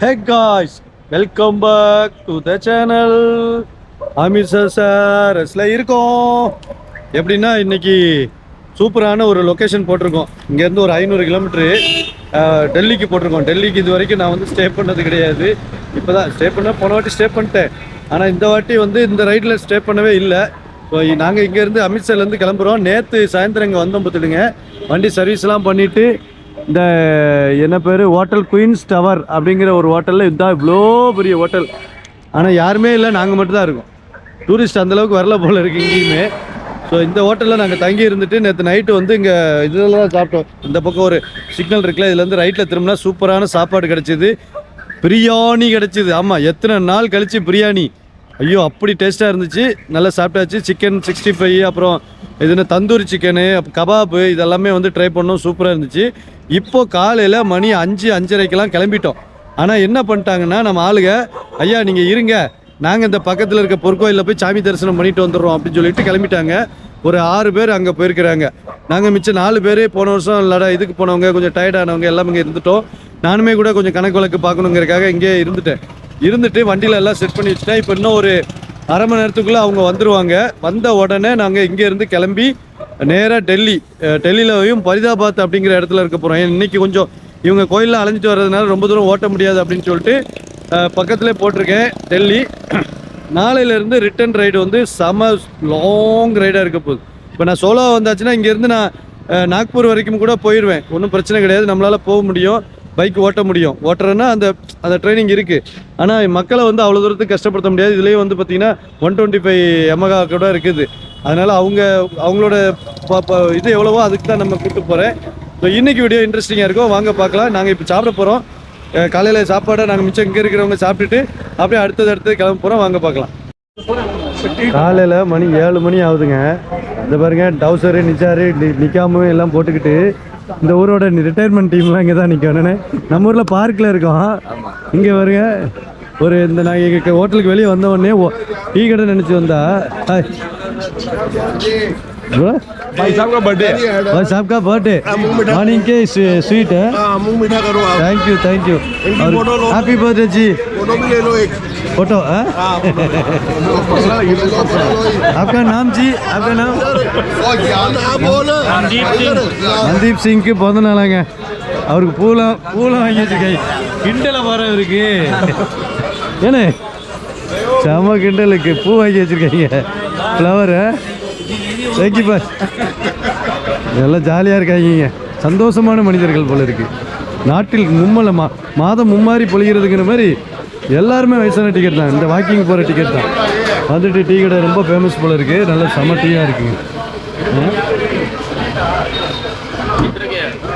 Hey guys welcome back to the channel Amritsar sir இருக்கோம். எப்படின்னா இன்னைக்கு சூப்பரான ஒரு லொக்கேஷன் போட்டிருக்கோம். இங்கேருந்து ஒரு ஐநூறு கிலோமீட்ரு டெல்லிக்கு போட்டிருக்கோம். டெல்லிக்கு இது வரைக்கும் நான் வந்து ஸ்டே பண்ணது கிடையாது. இப்போ தான் ஸ்டே பண்ண போன வாட்டி ஸ்டே பண்ணிட்டேன். ஆனால் இந்த வாட்டி வந்து இந்த ரைடில் ஸ்டே பண்ணவே இல்லை. ஸோ நாங்கள் இங்கேருந்து அமித்சர்லேருந்து கிளம்புறோம். நேற்று சாயந்தரம் இங்கே வந்தோம் பார்த்துடுங்க வண்டி சர்வீஸ்லாம் பண்ணிவிட்டு இந்த என்ன பேர்? ஹோட்டல் குயின்ஸ் டவர் அப்படிங்கிற ஒரு ஹோட்டலில் இதுதான் இவ்வளோ பெரிய ஹோட்டல் ஆனால் யாருமே இல்லை. நாங்கள் மட்டும்தான் இருக்கோம். டூரிஸ்ட் அந்தளவுக்கு வரல போல் இருக்கு இங்கேயுமே. ஸோ இந்த ஹோட்டலில் நாங்கள் தங்கி இருந்துட்டு நேற்று நைட்டு வந்து இங்கே இதில் தான் சாப்பிட்டோம். இந்த பக்கம் ஒரு சிக்னல் இருக்குல்ல இதுலேருந்து ரைட்டில் திரும்பினா சூப்பரான சாப்பாடு கிடச்சிது. பிரியாணி கிடச்சிது. ஆமாம் எத்தனை நாள் கழிச்சு பிரியாணி? ஐயோ அப்படி டேஸ்ட்டாக இருந்துச்சு. நல்லா சாப்பிட்டாச்சு. சிக்கன் சிக்ஸ்டி ஃபைவ் அப்புறம் இதுன்னு தந்தூரி சிக்கனு கபாபு இதெல்லாமே வந்து ட்ரை பண்ணோம். சூப்பராக இருந்துச்சு. இப்போது காலையில் மணி அஞ்சு அஞ்சரைக்கெல்லாம் கிளம்பிட்டோம். ஆனால் என்ன பண்ணிட்டாங்கன்னா நம்ம ஆளுங்க ஐயா நீங்கள் இருங்க. நாங்கள் இந்த பக்கத்தில் இருக்க பொற்கோயிலில் போய் சாமி தரிசனம் பண்ணிட்டு வந்துடுறோம் அப்படின்னு சொல்லிட்டு கிளம்பிட்டாங்க. ஒரு ஆறு பேர் அங்கே போயிருக்கிறாங்க. நாங்கள் மிச்சம் நாலு பேர் போன வருஷம் இல்லடா இதுக்கு போனவங்க கொஞ்சம் டயர்டானவங்க எல்லாமே இங்கே இருந்துட்டோம். நானுமே கூட கொஞ்சம் கணக்கு வழக்கு பார்க்கணுங்கிறதுக்காக இங்கே இருந்துட்டேன். இருந்துட்டு வண்டியில் எல்லாம் செட் பண்ணி வச்சுட்டேன். இப்போ இன்னும் ஒரு அரை மணி நேரத்துக்குள்ளே அவங்க வந்துருவாங்க. வந்த உடனே நாங்கள் இங்கேருந்து கிளம்பி நேராக டெல்லி டெல்லியிலையும் பரிதாபாத் அப்படிங்கிற இடத்துல இருக்க போகிறோம் இன்னைக்கு கொஞ்சம் இவங்க கோயிலில் அலைஞ்சிட்டு வர்றதுனால ரொம்ப தூரம் ஓட்ட முடியாது அப்படின்னு சொல்லிட்டு பக்கத்துலேயே பக்கத்திலே போட்டிருக்கேன் டெல்லி. நாளையிலேருந்து ரிட்டர்ன் ரைடு வந்து செம லாங் ரைடாக இருக்க போகுது. இப்போ நான் சோலோ வந்தாச்சுன்னா இங்கேருந்து நான் நாக்பூர் வரைக்கும் கூட போயிடுவேன் ஒன்றும் பிரச்சனை கிடையாது. நம்மளால் போக முடியும். பைக் ஓட்ட முடியும். ஓட்டுறேன்னா அந்த அந்த ட்ரைனிங் இருக்குது ஆனால் மக்களை வந்து அவ்வளோ தூரத்துக்கு கஷ்டப்படுத்த முடியாது. இதுலேயும் வந்து பார்த்தீங்கன்னா ஒன் டுவெண்ட்டி ஃபைவ் எமகா கூட இருக்குது. அதனால் அவங்க அவங்களோட ப- இது எவ்வளவோ அதுக்கு தான் நம்ம கூப்பிட்டு போகிறேன் ஸோ இன்றைக்கி வீடியோ இன்ட்ரெஸ்டிங்காக இருக்கும் வாங்க பார்க்கலாம். நாங்கள் இப்போ சாப்பிட போகிறோம் காலையில் சாப்பாடை நாங்கள் மிச்சம் இங்கே இருக்கிறவங்க சாப்பிட்டுட்டு அப்படியே அடுத்தது அடுத்தது கிளம்ப போகிறோம் வாங்க பார்க்கலாம். காலையில் மணி ஏழு மணி ஆகுதுங்க. இந்த பாருங்க டவுசரு நிச்சாரு நிக்காம எல்லாம் போட்டுக்கிட்டு இந்த ஊரோட ரிட்டையர்மெண்ட் டீம்லாம் இங்கே தான் நிற்கும் நம்ம ஊரில் பார்க்கில் இருக்கோம். இங்கே வருங்க. ஒரு இந்த நான் எங்கள் ஹோட்டலுக்கு வெளியே வந்த உடனே டீ கடை நினச்சி வந்தா. भाई साहब का बर्थडे है भाई साहब का बर्थडे मॉर्निंग के स्वीट है हाँ मुंह मीठा करो आप थैंक यू थैंक यू इनकी और photo लो। हैप्पी बर्थडे जी फोटो भी ले लो एक फोटो है हाँ पकड़ा ये तो पकड़ा आपका नाम जी आपका नाम नाम बोल மன்தீப் சிங்க்கு பிறந்த நாளாங்க அவருக்கு பூலாம் பூலாம் வாங்கி வச்சிருக்காங்க கிண்டல வர இருக்கு ஏனே செம கிண்டலுக்கு பூ வாங்கி வச்சிருக்காங்க ஃப்ளவரு தேங்க்யூ பாஸ் எல்லாம் ஜாலியாக இருக்காங்க சந்தோஷமான மனிதர்கள் போல இருக்கு. நாட்டில் மும்மலை மா மாதம் மும்மாரி பொழிகிறதுங்கிற மாதிரி எல்லாருமே வயசான டிக்கெட் தான். இந்த வாக்கிங் போகிற டிக்கெட் தான். வந்துட்டு டீ கடை ரொம்ப ஃபேமஸ் போல இருக்கு. நல்ல செம டீயாக இருக்குங்க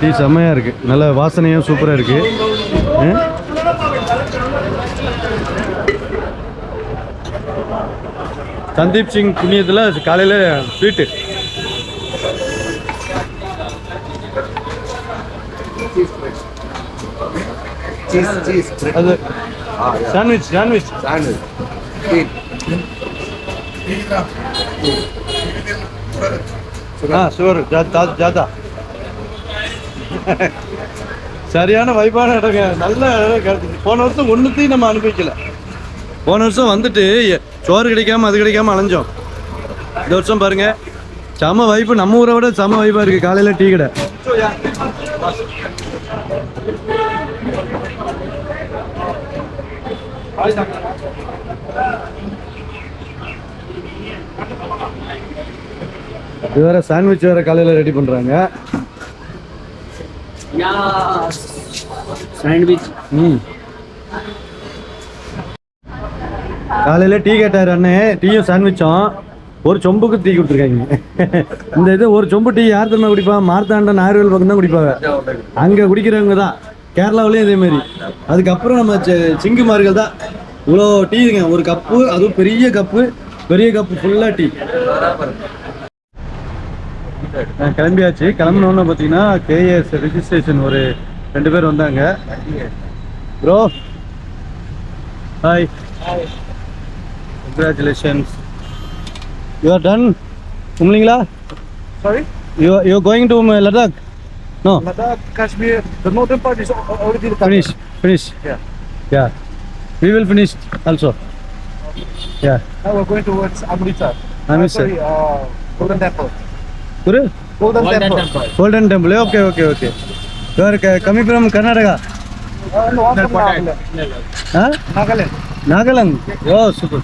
டீ செம்மையாக இருக்குது நல்ல வாசனையும் சூப்பராக இருக்குது சந்தீப் சிங் புண்ணியத்தில் காலையில் ஸ்வீட்டு. அது சாண்ட்விச் சாண்ட்விச். ஆ சுவர் ஜாதா. சரியான வைப்பான இடங்க. நல்ல போன வருஷம் ஒன்றுத்தையும் நம்ம அனுபவிக்கல. போன வருஷம் வந்துட்டு சோறு கிடைக்காம அது கிடைக்காம அலைஞ்சோம். இந்த வருஷம் பாருங்க. செம வைப்பு நம்ம ஊரை விட செம வைப்பாக இருக்குது காலையில் டீ கடை. இது வேற சாண்ட்விச் வேற காலையில் ரெடி பண்ணுறாங்க சாண்ட்விச் ம். காலையில் டீ கேட்டார் அண்ணே டீயும் சாண்ட்விச்சும் ஒரு சொம்புக்கு டீ கொடுத்துருக்காங்க. இந்த இது ஒரு சொம்பு டீ யார் தெரியுமா குடிப்பா? மார்த்தாண்டன் ஆயுர்வேல் பக்கம் தான் குடிப்பாங்க. அங்கே குடிக்கிறவங்க தான். கேரளாவிலையும் இதே மாதிரி. அதுக்கப்புறம் நம்ம சி- சிங்குமார்கள் தான். இவ்வளோ டீங்க ஒரு கப்பு அதுவும் பெரிய கப்பு பெரிய கப்பு ஃபுல்லாக டீ. கிளம்பியாச்சு. கிளம்பினோன்னு பார்த்தீங்கன்னா கேஎஸ் ரெஜிஸ்ட்ரேஷன் ஒரு ரெண்டு பேர் வந்தாங்க. Bro hi Congratulations. You are done, Umlingla? Sorry? You are, you are going to Ladakh? No. Ladakh, Kashmir, the northern part is already done Finish, finish. Yeah. Yeah. We will finish also. okay. Yeah. Now we are going towards Amritsar. Amritsar. Oh, sorry, uh, Golden Temple. Guru? Golden, Golden Temple. Temple. Golden Temple. Okay, okay, okay. You are coming from Karnataka? Uh, no, I'm from Nagaland. Huh? Nagaland. Nagaland. Oh, super.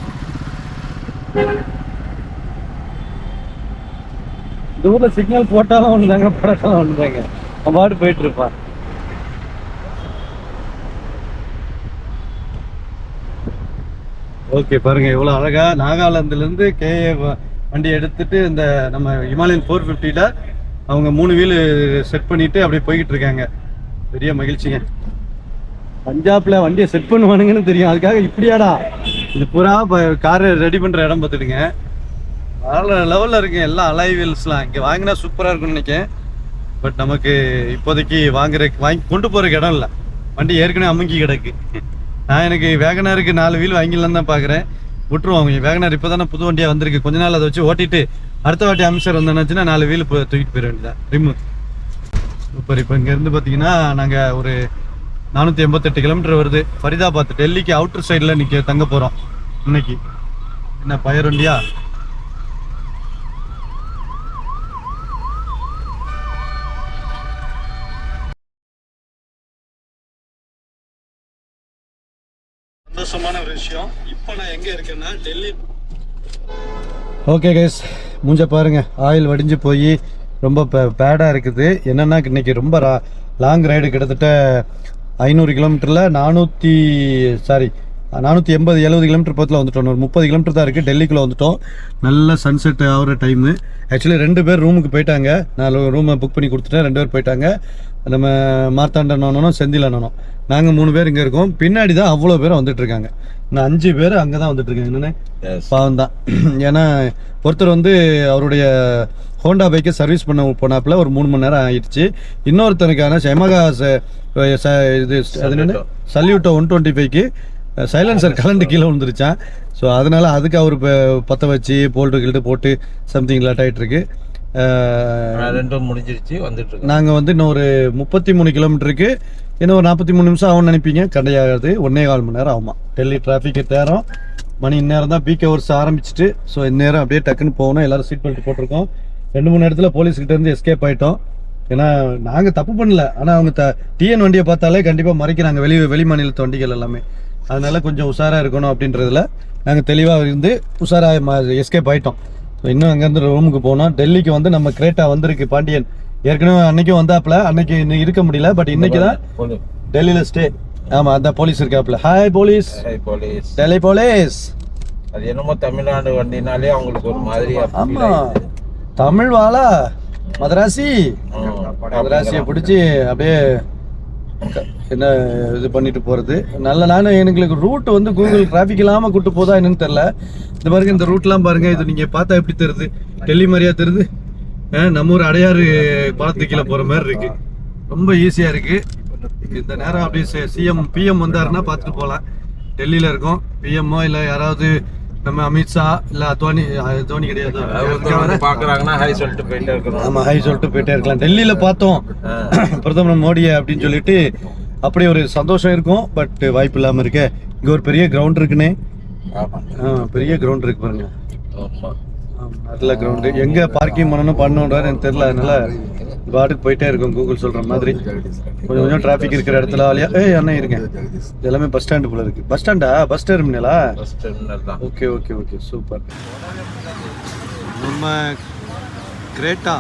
இந்த ஊர்ல signal போட்டாலும் ஒண்ணுதாங்க போட்டாலும் ஒண்ணுதாங்க அவன் பாட்டு போயிட்டு இருப்பான். Okay பாருங்க எவ்வளவு அழகா நாகாலாந்துல இருந்து கே வண்டி எடுத்துட்டு இந்த நம்ம ஹிமாலயன் ஃபோர் ஃபிஃப்டில அவங்க மூணு வீலு செட் பண்ணிட்டு அப்படியே போய்கிட்டு இருக்காங்க. பெரிய மகிழ்ச்சிங்க. பஞ்சாப்ல வண்டியை செட் பண்ணுவானுங்கன்னு தெரியும். அதுக்காக இப்படியாடா? இது பூரா கார் ரெடி பண்ற இடம் பார்த்துடுங்க. வேற லெவல்ல இருக்கு எல்லாம் அலாய் வீல்ஸ்லாம் இங்கே வாங்கினா சூப்பராக இருக்கும்னு நினைக்கேன் பட் நமக்கு இப்போதைக்கு வாங்குற வாங்கி கொண்டு போகிறக்கு இடம் இல்லை. வண்டி ஏற்கனவே அமுங்கி கிடக்கு. நான் எனக்கு வேகனாருக்கு நாலு வீல் வாங்கிடலாம் தான் பார்க்குறேன் விட்டுருவோம் அவங்க. வேகனார் இப்போ தானே புது வண்டியாக வந்திருக்கு. கொஞ்ச நாள் அதை வச்சு ஓட்டிட்டு அடுத்த வாட்டி அம்சர் வந்தேன்னாச்சுன்னா நாலு வீல் தூக்கிட்டு போயிட வேண்டியதான் ரிம்மு சூப்பர் இப்போ இங்கேருந்து பார்த்தீங்கன்னா நாங்கள் ஒரு நானூற்றி எண்பத்தெட்டு கிலோமீட்டர் வருது. ஃபரிதாபாத் டெல்லிக்கு அவுட்டர் சைடில் நிற்க தங்க போகிறோம் இன்னைக்கு. என்ன பயர் வண்டியா? சந்தோஷமான ஒரு விஷயம். இப்போ நான் எங்கே இருக்கேன்னா டெல்லி. ஓகே கைஸ் மூஞ்ச பாருங்க. ஆயில் வடிஞ்சு போய் ரொம்ப பேடாக இருக்குது. என்னன்னா இன்னைக்கு ரொம்ப லாங் ரைடு கிட்டத்தட்ட ஐநூறு கிலோமீட்டரில் நானூற்றி சாரி நானூற்றி எண்பது எழுபது கிலோமீட்டர் பக்கத்தில் வந்துட்டோம். ஒரு முப்பது கிலோமீட்டர் தான் இருக்குது டெல்லிக்குள்ளே வந்துட்டோம். நல்ல சன்செட் ஆகிற டைமு ஆக்சுவலி ரெண்டு பேர் ரூமுக்கு போயிட்டாங்க. நான் ரூமை புக் பண்ணி கொடுத்துட்டேன். ரெண்டு பேர் போயிட்டாங்க. நம்ம மார்த்தாண்டன் அண்ணனும் செந்தில் அண்ணனும். நாங்கள் மூணு பேர் இங்கே இருக்கோம். பின்னாடி தான் அவ்வளோ பேர் வந்துட்டு இருக்காங்க. நான் அஞ்சு பேர் அங்கே தான் வந்துட்டு இருக்காங்க. என்னென்ன பாவம் தான் ஏன்னா ஒருத்தர் வந்து அவருடைய ஹோண்டா பைக்கை சர்வீஸ் பண்ண போனாப்புல ஒரு மூணு மணி நேரம் ஆயிடுச்சு. இன்னொருத்தனுக்கான செமகா இது அது என்னன்னு சல்யூட்டோ ஒன் டுவெண்ட்டி ஃபைவ்க்கு சைலன்சர் கலண்டு கீழே விழுந்துருச்சான் ஸோ அதனால அதுக்கு அவர் ப- பற்ற வச்சு போல்ட்டு கில்ட்டு போட்டு சம்திங் லேட் ஆகிட்டு இருக்கு அஹ், ரெண்டும் முடிஞ்சிருச்சு வந்துட்டு நாங்கள் வந்து இன்னும் ஒரு முப்பத்தி மூணு கிலோமீட்டருக்கு இன்னும் ஒரு நாற்பத்தி மூணு நிமிஷம் ஆகும்னு நினைப்பீங்க. கிடையாது ஒன்னே கால் மணி நேரம் ஆகுமா டெல்லி டிராஃபிக் நேரம். மணி இந்நேரம் தான் பீக் ஹவர்ஸ் ஆரம்பிச்சிட்டு ஸோ இந்நேரம் அப்படியே டக்குன்னு போகணும். எல்லாரும் சீட் பெல்ட் போட்டிருக்கோம். ரெண்டு மூணு இடத்துல போலீஸ் கிட்ட இருந்து எஸ்கேப் ஆயிட்டோம். ஏன்னா நாங்கள் தப்பு பண்ணல. ஆனால் அவங்க த டிஎன் வண்டியை பார்த்தாலே கண்டிப்பாக மறைக்கிறாங்க. வெளி வெளி மாநிலத்து வண்டிகள் எல்லாமே. அதனால கொஞ்சம் உஷாராக இருக்கணும் அப்படின்றதுல நாங்கள் தெளிவாக இருந்து உஷாராக எஸ்கேப் ஆயிட்டோம். ஸோ இன்னும் அங்கேருந்து ரூமுக்கு போனோம். டெல்லிக்கு வந்து நம்ம கிரேட்டா வந்திருக்கு பாண்டியன். ஏற்கனவே அன்னைக்கும் வந்தாப்புல. அன்னைக்கு இன்னும் இருக்க முடியல. பட் இன்னைக்கு தான் டெல்லியில் ஸ்டே ஆமாம் அந்த போலீஸ் இருக்காப்புல. Hi police hi police Delhi police அது என்னமோ தமிழ்நாடு வண்டினாலே அவங்களுக்கு ஒரு மாதிரியா feel ஆமா. ஆயிடுது. தமிழ் வாழா மதராசி. மதராசியை பிடிச்சி அப்படியே என்ன இது பண்ணிட்டு போறது. நல்ல நானும் எங்களுக்கு ரூட் வந்து கூகுள் டிராஃபிக் இல்லாம கூட்டு போதா என்னன்னு தெரியல. இந்த பாருங்க இந்த ரூட்லாம் பாருங்க. இது நீங்க பார்த்தா எப்படி தெரியுது? டெல்லி மாதிரியா தெரியுது? ஆ, நம்ம ஊர் அடையாறு பாலத்து கீழே போற மாதிரி இருக்கு. ரொம்ப ஈஸியா இருக்கு. இந்த நேரம் அப்படியே சிஎம் பிஎம் வந்தாருன்னா பார்த்துட்டு போகலாம். டெல்லியில இருக்கோம். பிஎம்ஓ இல்ல யாராவது நம்ம அமித்ஷா இல்ல அஹ், தோனி கிடையாது. பாக்குறாங்கன்னா ஹாய் சொல்லிட்டு போயிட்டே இருக்கணும். ஆமா ஹை சொல்லிட்டு போயிட்டே இருக்கலாம். டெல்லியில பார்த்தோம். பிரதமர் மோடியை அப்படின்னு சொல்லிட்டு அப்படி ஒரு சந்தோஷம் இருக்கும் பட் வாய்ப்பு இல்லாம இருக்க. இங்க ஒரு பெரிய கிரவுண்ட் இருக்குனே. ஆமா. ஆ, பெரிய கிரவுண்ட் இருக்கு பாருங்க. நல்ல கிரவுண்டு எங்க பார்க்கிங் பண்ணணும் பண்ணணுன்றாரு எனக்கு தெரியல அதனால பாட்டுக்கு போயிட்டே இருக்கும். கூகுள் சொல்ற மாதிரி. கொஞ்சம் கொஞ்சம் டிராஃபிக் இருக்கிற இடத்துல ஆலியா ஏய் அண்ணன் இருங்க. எல்லாமே பஸ் ஸ்டாண்டு போல இருக்கு. பஸ் ஸ்டாண்டா பஸ் டெர்மினலா பஸ் டெர்மினல் தான். ஓகே ஓகே ஓகே சூப்பர் நம்ம கிரேட்டா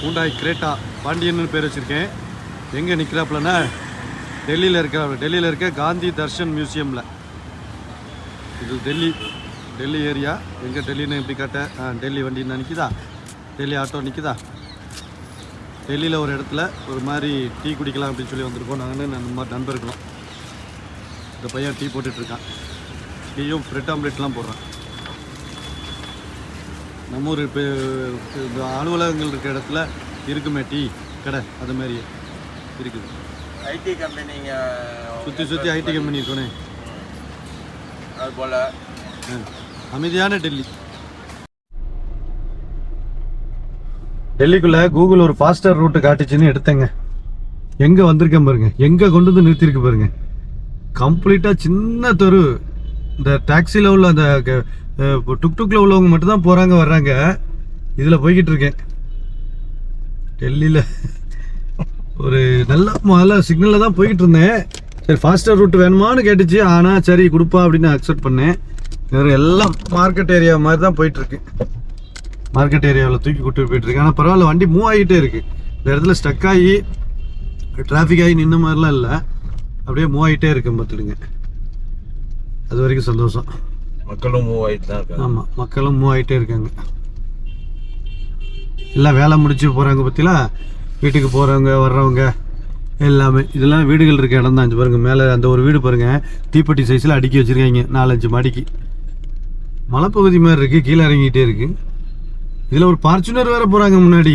ஹூண்டாய் கிரேட்டா பாண்டியன்னு பேர் வச்சுருக்கேன். எங்கே நிற்கிறாப்புலன்னா டெல்லியில் இருக்கிற டெல்லியில் இருக்க காந்தி தர்ஷன் மியூசியமில். இது டெல்லி டெல்லி ஏரியா. எங்கே டெல்லின்னு எப்படி காட்ட ஆ டெல்லி வண்டி நிற்கிதா டெல்லி ஆட்டோ நிற்கிதா டெல்லியில் ஒரு இடத்துல ஒரு மாதிரி டீ குடிக்கலாம் அப்படின்னு சொல்லி வந்திருக்கோம். நாங்கள் நம்ம நண்பர்களும் இந்த பையன் டீ போட்டுட்ருக்கான். டீயும் பிரெட் ஆம்லெட்லாம் போடுறான். நம்ம ஊர் இப்போ இந்த அலுவலகங்கள் இருக்கிற இடத்துல இருக்குமே டீ கடை அது மாதிரி இருக்குது. ஐடி கம்பெனிங்க சுற்றி சுற்றி ஐடி கம்பெனி இருக்கோனே. அது போல. அமைதியான டெல்லி. டெல்லிக்குள்ள கூகுள் ஒரு ஃபாஸ்டர் ரூட்டு காட்டுச்சுன்னு எடுத்தேங்க. எங்கே வந்திருக்கேன் பாருங்க. எங்கே கொண்டு வந்து நிறுத்திருக்கு பாருங்க. கம்ப்ளீட்டாக சின்ன தெரு. இந்த டாக்ஸியில் உள்ள அந்த க- டுக் டுக்கில் உள்ளவங்க மட்டும்தான் போகிறாங்க வர்றாங்க. இதில் போய்கிட்டு இருக்கேன். டெல்லியில் ஒரு நல்ல முதல்ல சிக்னலில் தான் போய்கிட்டு இருந்தேன். சரி ஃபாஸ்டர் ரூட் வேணுமான்னு கேட்டுச்சு. ஆனால் சரி கொடுப்பா அப்படின்னு அக்செப்ட் பண்ணேன். வேறு எல்லாம் மார்க்கெட் ஏரியா மாதிரி தான் போயிட்டுருக்கு மார்க்கெட் ஏரியாவில் தூக்கி கூட்டு போயிட்டுருக்கு ஆனால் பரவாயில்ல வண்டி மூவ் ஆகிட்டே இருக்குது இந்த இடத்துல ஸ்டக் ஆகி டிராஃபிக் ஆகி நின்ன மாதிரிலாம் இல்லை. அப்படியே மூவ் ஆகிட்டே இருக்கு பார்த்துடுங்க. அது வரைக்கும் சந்தோஷம். மக்களும் மூவ் ஆயிட்டு தான் இருக்காங்க. ஆமாம் மக்களும் மூவ் ஆகிட்டே இருக்காங்க. எல்லாம் வேலை முடிச்சு போகிறாங்க பற்றிலா வீட்டுக்கு போகிறவங்க வர்றவங்க எல்லாமே. இதெல்லாம் வீடுகள் இருக்க இடம் தான். இங்க பாருங்க மேலே அந்த ஒரு வீடு பாருங்க. தீப்பெட்டி சைஸில் அடுக்கி வச்சுருக்காங்க நாலஞ்சு மாடிக்கு. மலைப்பகுதி மாதிரி இருக்குது கீழே இறங்கிட்டே இருக்கு. இதில் ஒரு ஃபார்ச்சுனர் வேற போகிறாங்க முன்னாடி.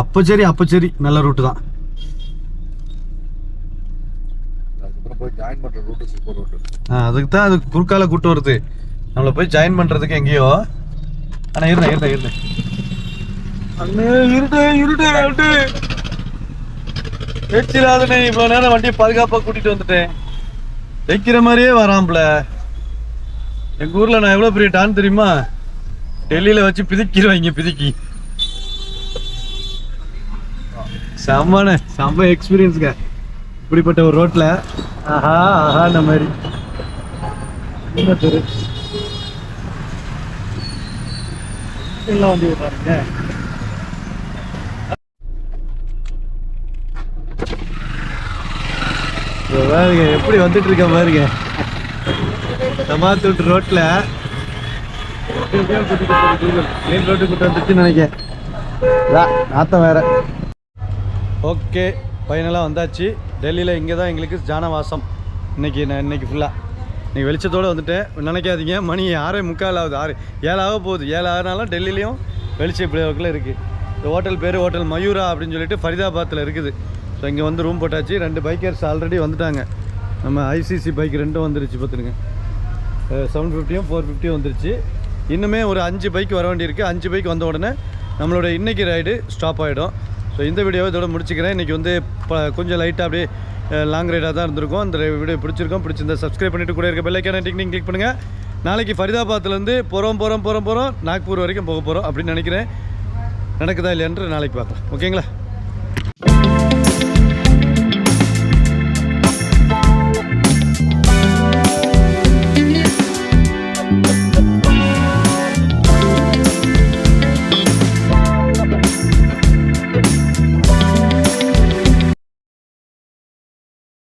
அப்போ சரி அப்போ சரி நல்ல ரூட்டு தான். அதுக்கப்புறம் போய் ஜாயின் பண்ற ரூட் சூப்பர் ரூட் ஆ, அதுக்கு தான் அது குறுக்கால கூட்டு வருது. நம்மளை போய் ஜாயின் பண்ணுறதுக்கு எங்கேயோ. ஆனால் இருந்தேன் இருந்தேன் இருந்தேன் அண்ணே இருடே இருடே இருடே. வெச்சிடாதனே இவ்வளோ நேரம் வண்டியை பாதுகாப்பாக கூட்டிகிட்டு வந்துட்டேன். வைக்கிற மாதிரியே வராம்ல. எங்கள் ஊரில் நான் எவ்வளோ பெரிய டான் தெரியுமா? டெல்லியில வச்சு பிதிக்கிடுவாங்க பிதிக்கி. செம்மண்ணே. செம்ம எக்ஸ்பீரியன்ஸுங்க இப்படிப்பட்ட ஒரு ரோட்டில் ஆஹா ஆஹா இந்த மாதிரி. என்ன தெரு? எல்லாம் வண்டி விடுறாங்க பாருங்க எப்படி வந்துட்டு இருக்க பாருங்க. சமாத்தூட்டு ரோட்ல மெயின் ரோட்டு வந்துச்சுன்னு நினைக்கிறேன். நாத்தம் வேற ஓகே ஃபைனலாக வந்தாச்சு. டெல்லியில் இங்கே தான் எங்களுக்கு ஜானவாசம். இன்னைக்கு நான் இன்னைக்கு ஃபுல்லாக இன்றைக்கி வெளிச்சத்தோடு வந்துட்டேன். நினைக்காதீங்க மணி ஆறே முக்கால் ஆகுது ஆறு ஏழாக போகுது. ஏழு ஆறுனாலும் டெல்லிலையும் வெளிச்சம் இப்படி அளவுக்குள்ள இருக்குது இந்த ஹோட்டல் பேர் ஹோட்டல் மயூரா அப்படின்னு சொல்லிட்டு ஃபரிதாபாத்தில் இருக்குது. ஸோ இங்கே வந்து ரூம் போட்டாச்சு. ரெண்டு பைக்கர்ஸ் ஆல்ரெடி வந்துட்டாங்க. நம்ம ஐசிசி பைக் ரெண்டும் வந்துருச்சு பார்த்துருங்க செவன் ஃபிஃப்டியும் ஃபோர் ஃபிஃப்டியும் வந்துருச்சு. இன்னுமே ஒரு அஞ்சு பைக் வர வேண்டியிருக்கு. அஞ்சு பைக் வந்த உடனே நம்மளோட இன்னைக்கு ரைடு ஸ்டாப் ஆகிடும் ஸோ இந்த வீடியோவை இதோட முடிச்சுக்கிறேன். இன்றைக்கி வந்து கொஞ்சம் லைட்டாக அப்படியே லாங் ரைடாக தான் இருந்திருக்கும். அந்த வீடியோ பிடிச்சிருக்கோம். பிடிச்சிருந்தா சப்ஸ்கிரைப் பண்ணிட்டு கூட இருக்க பெல்லைக்கான டிக்னிங் கிளிக் பண்ணுங்கள் நாளைக்கு ஃபரிதாபாத்லேருந்து போகிறோம் போகிறோம் போகிறோம் போகிறோம் நாக்பூர் வரைக்கும் போக போகிறோம் அப்படின்னு நினைக்கிறேன். நடக்குதா இல்லையன்று நாளைக்கு பார்க்கலாம். ஓகேங்களா?